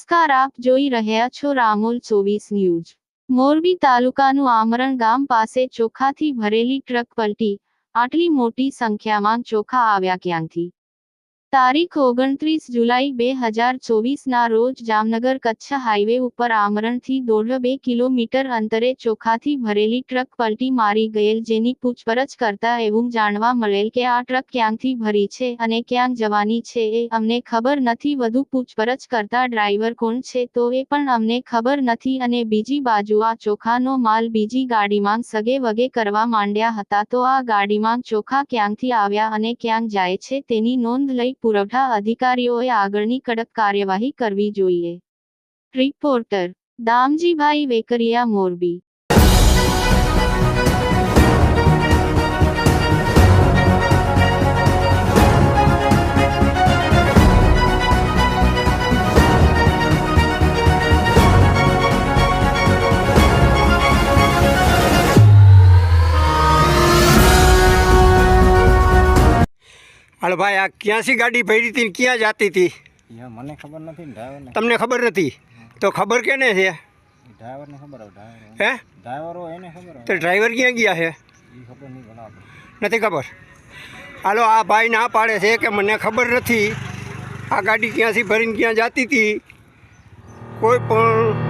નમસ્કાર, આપ જોઈ રહ્યા છો રામોલ ચોવીસ ન્યૂઝ. મોરબી તાલુકાનું આમરણ ગામ પાસે ચોખાથી ભરેલી ટ્રક પલટી, આટલી મોટી સંખ્યામાં ચોખા આવ્યા ક્યાંથી? તારીખ ઓગણત્રીસ જુલાઈ બે હજાર ચોવીસના રોજ જામનગર કચ્છ હાઈવે ઉપર આમરણથી દોઢ બે કિલોમીટર અંતરે ચોખાથી ભરેલી ટ્રક પલટી મારી ગયેલ જેની પૂછપરછ કરતા એવું જાણવા મળેલ કે આ ટ્રક ક્યાંથી ભરી છે અને ક્યાં જવાની છે એ અમને ખબર નથી. વધુ પૂછપરછ કરતા ડ્રાઈવર કોણ છે તો એ પણ અમને ખબર નથી અને બીજી બાજુ આ ચોખાનો માલ બીજી ગાડીમાં સગે વગે કરવા માંડ્યા હતા તો આ ગાડીમાં ચોખા ક્યાંથી આવ્યા અને ક્યાં જાય છે તેની નોંધ લઈ પુરવઠા અધિકારીઓએ આગળની કડક કાર્યવાહી કરવી જોઈએ. રિપોર્ટર દામજીભાઈ વેકરિયા મોરબી. હાલો ભાઈ આ ક્યાંથી ગાડી ભરી હતી ને ક્યાં જતી હતી? મને ખબર નથી ડ્રાઈવરને તમને ખબર નથી? તો ખબર કેને છે? ડ્રાઈવરને ખબર ડ્રાઈવર હે? ડ્રાઈવર હોય એને ખબર તો ડ્રાઈવર ક્યાં ગયા છે? નથી ખબર. હાલો આ ભાઈ ના પાડે છે કે મને ખબર નથી આ ગાડી ક્યાંથી ભરીને ક્યાં જતી હતી? કોઈ પણ